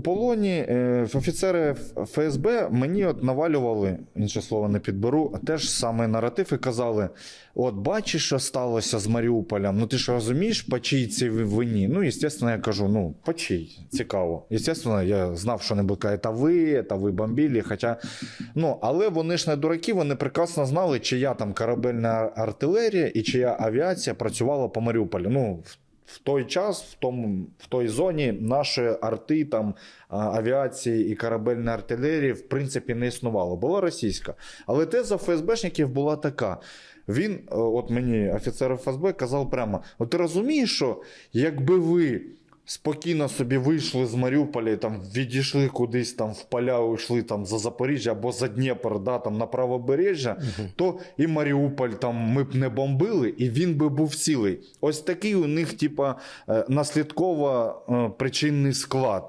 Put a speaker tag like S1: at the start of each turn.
S1: у полоні е, офіцери ФСБ мені от навалювали, інше слово не підберу, теж саме наратив і казали: от бачиш, що сталося з Маріуполем, ну ти ж розумієш, по чиїй це вині? Ну, звісно, я кажу, ну, по чиїй, цікаво. Звісно, я знав, що не казати, та ви, та ви бомбили, хоча, ну, але вони ж не дураки, вони прекрасно знали, чия там корабельна артилерія і чия авіація працювала по Маріуполю. Ну, в- той час, в, тому, в той зоні, наші арти, там, авіації і корабельної артилерії, в принципі, не існувало. Була російська. Але теза ФСБшників була така. Він, е, от мені офіцер ФСБ казав прямо: от ти розумієш, що якби ви спокійно собі вийшли з Маріуполя, і там відійшли кудись там в поля, йшли там за Запоріжжя або за Дніпр, да, там на правобережжя, то і Маріуполь там ми б не бомбили, і він би був цілий. Ось такий у них, типа, е, наслідково е, причинний склад.